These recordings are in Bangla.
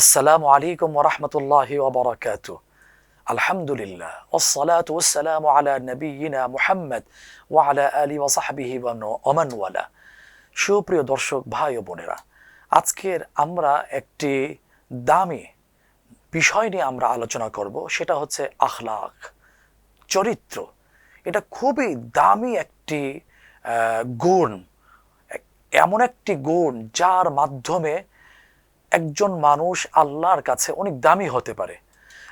আসসালামু আলাইকুম ওরহমতুল্লাহি ওবরাকাত আলহামদুলিল্লাহ। ওসলাত ওসালাম আলা নবীনা মুহাম্মদ ওয়ালা আলী ওসাহাবিহি ওমান ওয়ালা। সুপ্রিয় দর্শক, ভাই ও বোনেরা, আজকের আমরা একটি দামি বিষয় নিয়ে আমরা আলোচনা করব, সেটা হচ্ছে আখলাক চরিত্র। এটা খুবই দামি একটি গুণ, এমন একটি গুণ যার মাধ্যমে একজন মানুষ আল্লাহর কাছে অনেক দামি হতে পারে।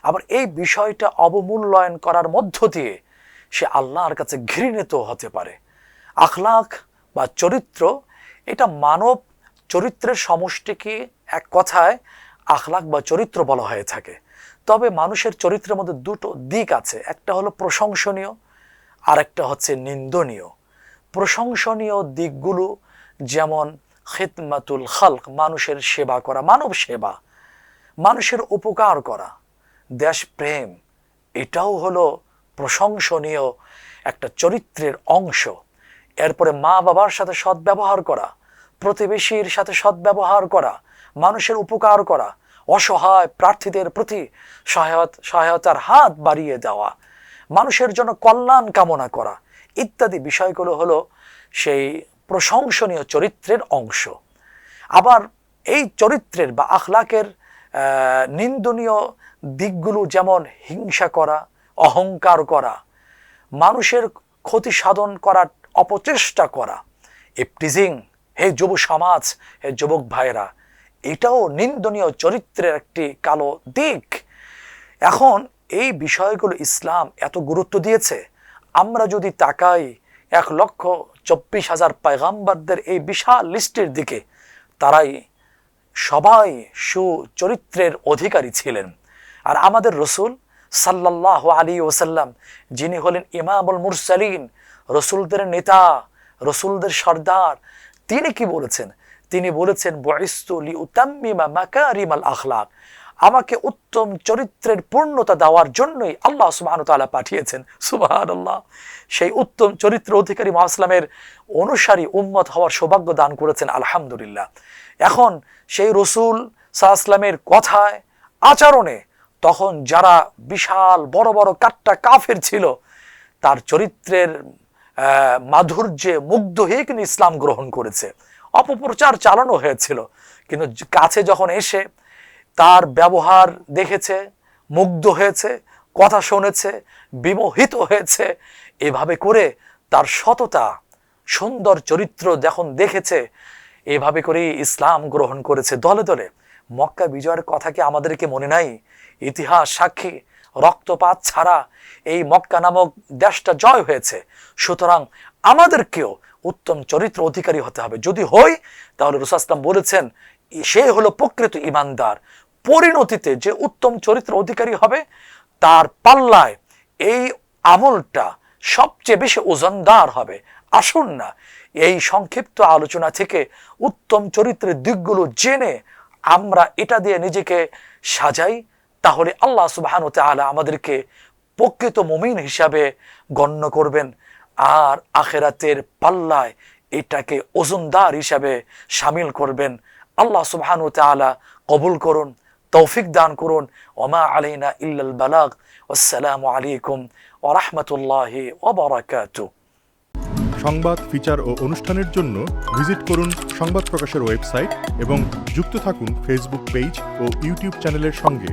আবার এই বিষয়টা অবমূল্যায়ন করার মধ্য দিয়ে সে আল্লাহর কাছে ঘৃণিত হতে পারে। আখলাখ বা চরিত্র, এটা মানব চরিত্রের সমষ্টিকে এক কথায় আখলাখ বা চরিত্র বলা হয়ে থাকে। তবে মানুষের চরিত্রের মধ্যে দুটো দিক আছে। একটা হলো প্রশংসনীয় আর একটা হচ্ছে নিন্দনীয়। প্রশংসনীয় দিকগুলো যেমন খিদমাতুল খালক, মানুষের সেবা করা, মানব সেবা, মানুষের উপকার করা দেশপ্রেম এটাও হলো প্রশংসনীয় একটা চরিত্রের অংশ। এরপরে মা বাবার সাথে সদ্ব্যবহার করা, প্রতিবেশীর সাথে সদ্ব্যবহার করা, মানুষের উপকার করা, অসহায় প্রার্থীদের প্রতি সহায়ত, সহায়তার হাত বাড়িয়ে দেওয়া, মানুষের জন্য কল্যাণ কামনা করা, ইত্যাদি বিষয়গুলো হলো সেই প্রশংসনীয় চরিত্রের অংশ। আবার এই চরিত্রের বা আখলাকের নিন্দনীয় দিকগুলো যেমন হিংসা করা, অহংকার করা, মানুষের ক্ষতি সাধন করার অপচেষ্টা করা এপটিজিং হে যুব সমাজ, হে যুবক ভাইরা এটাও নিন্দনীয় চরিত্রের একটি কালো দিক। এখন এই বিষয়গুলো ইসলাম এত গুরুত্ব দিয়েছে। আমরা যদি তাকাই এক লক্ষ চব্বিশ হাজার পায়গাম্বারদের এই বিশাল লিস্টের দিকে তারাই সবাই সুচরিত্রের অধিকারী ছিলেন। আর আমাদের রসুল সাল্লাহ আলী ওসাল্লাম যিনি হলেন ইমামুল মুরসালিন, রসুলদের নেতা, রসুলদের সর্দার, তিনি কি বলেছেন? তিনি বলেছেন বয়স্তুলি উতাম্মিমা মাকারিমাল আখলাক। আমাকে উত্তম চরিত্রের পূর্ণতা দেওয়ার জন্যই আল্লাহ সুবাহ তাআলা পাঠিয়েছেন। সুবাহ আল্লাহ সেই উত্তম চরিত্র অধিকারী মহাসলামের অনুসারী উম্মত হওয়ার সৌভাগ্য দান করেছেন, আলহামদুলিল্লাহ। এখন সেই রসুল সাহা কথায়, আচরণে তখন যারা বিশাল বড় বড় কাট্টা কাফের ছিল, তার চরিত্রের মাধুর্যে মুগ্ধ হয়ে কিন্তু ইসলাম গ্রহণ করেছে। অপপ্রচার চালানো হয়েছিল। কিন্তু কাছে যখন এসে তার ব্যবহার দেখেছে, মুগ্ধ হয়েছে, কথা শুনেছে, বিমোহিত হয়েছে। এভাবে করে তার সততা, সুন্দর চরিত্র যখন দেখেছে, এভাবে করেই ইসলাম গ্রহণ করেছে। দলে দলে মক্কা বিজয়ের কথা কি আমাদেরকে মনে নাই? ইতিহাস, সাক্ষী, রক্তপাত ছাড়া এই মক্কা নামক দেশটা জয় হয়েছে। সুতরাং আমাদেরকেও উত্তম চরিত্র অধিকারী হতে হবে। যদি হই, তাহলে রুসাস্তাম বলেছেন, সে হলো প্রকৃত ইমানদার। পরিণতিতে যে উত্তম চরিত্র অধিকারী হবে, তার পাল্লায় এই আমলটা সবচেয়ে বেশি ওজনদার হবে। আসুন না, এই সংক্ষিপ্ত আলোচনা থেকে উত্তম চরিত্রের দিকগুলো জেনে আমরা এটা দিয়ে নিজেকে সাজাই, তাহলে আল্লাহ সুবাহান তাআলা আমাদেরকে প্রকৃত মুমিন হিসাবে গণ্য করবেন। আর আখেরাতের পাল্লায় এটাকে ওজনদার হিসাবে সামিল করবেন। আল্লাহ সুবহান তাআলা কবুল করুন। তৌফিক দান করুন। ওমা আলাইনা ইল্লাল বালাগ। আসসালামু আলাইকুম ওয়া রাহমাতুল্লাহি ওয়া বারাকাতুহু। সংবাদ, ফিচার ও অনুষ্ঠানের জন্য ভিজিট করুন সংবাদ প্রকাশের ওয়েবসাইট এবং যুক্ত থাকুন ফেসবুক পেজ ও ইউটিউব চ্যানেলের সঙ্গে।